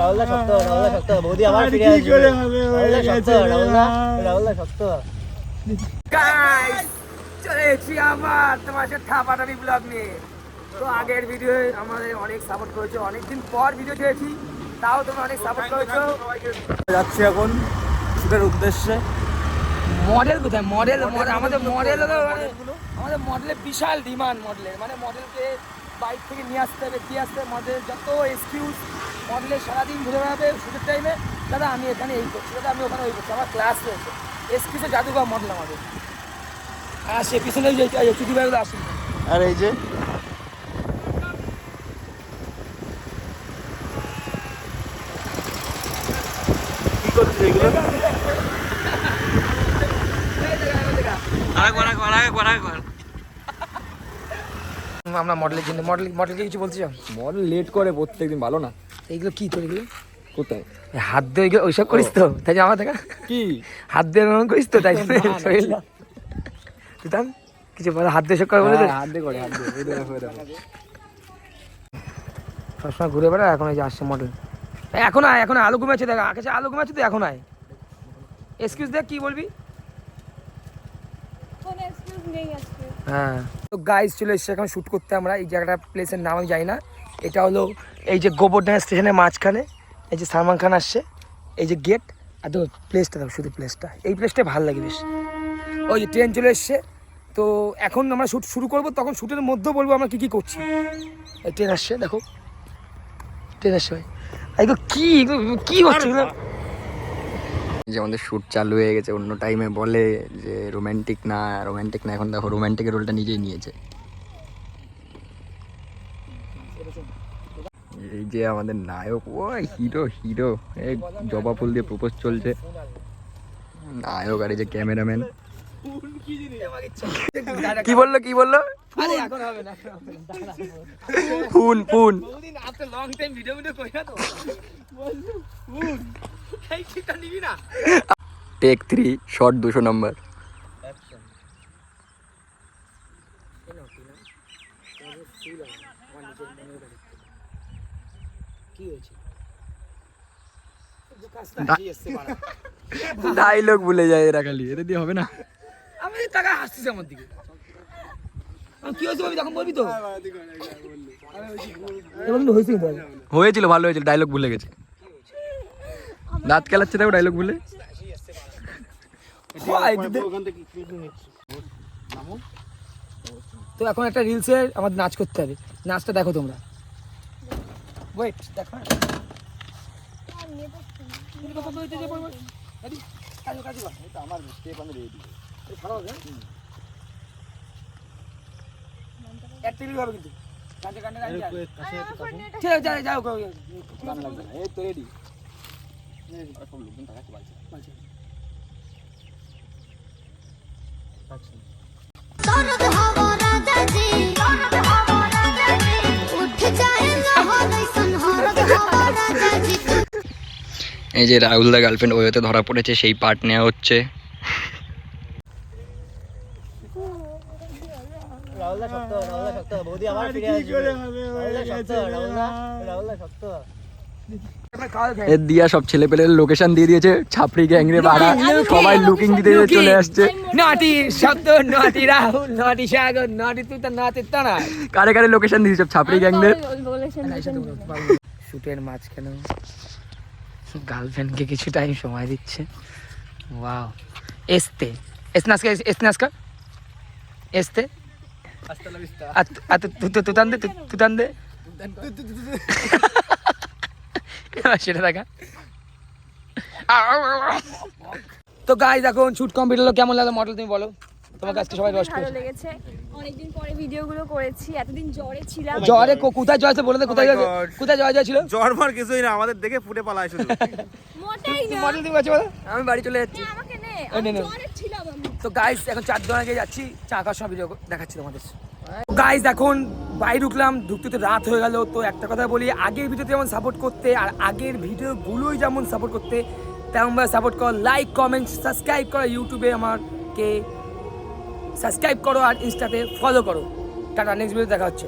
রাহুলদা শক্ত রাহুলদা শক্ত। বৌদি আবার ফিরে আসবে। করে হবে? রাহুলদা শক্ত রাহুলদা রাহুলদা শক্ত। গাইস চলে এসেছি আবার তোমার সাথে থাপাটারি ব্লগ নিয়ে। তো আগের ভিডিও আমাদের অনেক সাপোর্ট করেছ। অনেকদিন পর ভিডিও ছেড়েছি তাও তোমরা অনেক সাপোর্ট করেছ। যাচ্ছি এখন শুটের উদ্দেশ্যে। মডেল কোথায়? মডেল আমাদের মডেল আমাদের মডেলের বিশাল ডিমান্ড মডেলের মানে মডেলকে বাইক থেকে নিয়ে আসতে হবে দিয়ে আসতে হবে। মডেল যত এক্সকিউজ মডেলের সারাদিন ঘুরে বেড়াবে শুটের টাইমে দাদা আমি এখানে এই করছি দাদা আমি ওখানে ওই করছি আমার ক্লাস রয়েছে। এক্সকিউজে জাদুঘর মডেল আমাদের। আর সে পিছনে যে চুটি বাইগুলো আসেন। আর এই যে? কি করছিস এগুলো? আমরা মডেলের জন্য মডেল মডেলকে কিছু বলতে চাও? মডেল লেট করে প্রত্যেকদিন ভালো না। এইগুলো কি তোর এগুলো? কোথায়? হাত দিয়ে ওইগুলো- ওইসব করিস তো? তাই আমার দেখা? কি? হাত দিয়ে এরকম করিস তো? তাই শরীর তুই তান কিছু বলে হাত দিয়ে সব করে বলে হ্যাঁ, হাত দিয়ে করে হাত দিয়ে। সবসময় ঘুরে বেড়া এখন এই যে আসছে মডেল এখন আয় এখন আলু ঘুমাচ্ছে দেখ আকাশে আলু ঘুমাচ্ছে তো এখন আয়। এক্সকিউজ দেখ কি বলবি? হ্যাঁ। তো গাইজ চলে এসছে এখন শ্যুট করতে আমরা। এই জায়গাটা প্লেসের নাম আমি জানি না। এটা হলো এই যে গোবরডাঙ্গা স্টেশনের মাঝখানে। এই যে সালমান খান আসছে। এই যে গেট আর তো প্লেসটা দেখো শুধু প্লেসটা এই প্লেসটা ভালো লাগে বেশ। ওই যে ট্রেন চলে এসছে। তো এখন আমরা শ্যুট শুরু করব। তখন শ্যুটের মধ্যেও বলব আমরা কী কী করছি। এই ট্রেন আসছে দেখো। ট্রেন আসছে ভাই। এগুলো কি এগুলো কি হচ্ছে যে আমাদের শ্যুট চালু হয়ে গেছে অন্য টাইমে বলে যে রোম্যান্টিক না রোমান্টিক না এখন দেখো রোমান্টিকের রোলটা নিজেই নিয়েছে। এই যে আমাদের নায়ক ও হিরো হিরো এই জবা ফুল দিয়ে প্রপোজ চলছে। নায়ক আর এই যে ক্যামেরাম্যান কি বলল কি বলল? আরে এখন হবে না ফুন ফুন বহুদিন after long time video video করি না তো এই ঠিকটা নিবি না। টেক থ্রি শর্ট দুশো নম্বর কি হয়েছে ডাইলগ ভুলে যায় এরা খালি এটা দিয়ে হবে না। আমি টাকা হাসছিস আমার দিকে। কি হয়েছে বলবি তখন বলবি তো? হয়েছে হয়েছিল ভালো হয়েছিল ডায়লগ ভুলে গেছে। দাঁত খেলাচ্ছে দেখো ডায়লগ ভুলে। তো এখন একটা রিলসের আমাদের নাচ করতে হবে। নাচটা দেখো তোমরা। ওয়েট দেখো আমার স্টেপ আমি রেডি হবে কিন্তু। যাও এই এই যে রাহুল দা গার্লফ্রেন্ড ওয়েতে ধরা পড়েছে সেই পার্ট নেওয়া হচ্ছে। রাহুল দা শক্ত বৌদি আবার ফিরে এর দিয়া সব ছেলে পেলে লোকেশন দিয়ে দিয়েছে ছাপড়ি গ্যাং রে বাড়া সবাই লুকিং দিতে চলে আসছে। নটি শব্দ নটি রাহুল নটি সাগর নটি তুই তো নটি তারা। কারে কারে লোকেশন দিয়েছে সব ছাপড়ি গ্যাং রে শুটের মাঝখানে। গার্লফ্রেন্ডকে কিছু টাইম সময় দিচ্ছে। ওয়াও এসতে এসনাসকা এসনাসকা? এসতে? তুতান দে তুতান দে সেটা দেখা তো গাইজ এখন শুট কমপ্লিট হলো কেমন লাগল? মডেল তুমি বলো। তোমার কাছে সবাই রস ভালো লেগেছে। অনেকদিন পরে ভিডিওগুলো করেছি। এতদিন জ্বরে ছিলাম। জ্বরে কো- কোথায় জ্বর আছে বলে দে কোথায় জ্বর কোথায় জ্বর জ্বর ছিল? জ্বর মার কিছুই না আমাদের দেখে ফুটে পালায় শুধু। মোটেই না। মডেল তুমি আছে আমি বাড়ি চলে যাচ্ছি। আমাকে নে। আমি নে। জ্বরে ছিলাম আমি তো গাইস এখন চার দোকানে যাচ্ছি, চা খাওয়ার সময় দেখাচ্ছি তোমাদের। গাইস এখন বাইরে ঢুকলাম, ঢুকতে তো রাত হয়ে গেল, তো একটা কথা বলি, আগের ভিডিওতে যেমন সাপোর্ট করতে, আর আগের ভিডিওগুলোই যেমন সাপোর্ট করতে, তেমনভাবে সাপোর্ট করো লাইক কমেন্ট সাবস্ক্রাইব করো ইউটিউবে আমারকে সাবস্ক্রাইব করো আর ইনস্টাতে ফলো করো। টাটা নেক্সট ভিডিও দেখা হচ্ছে।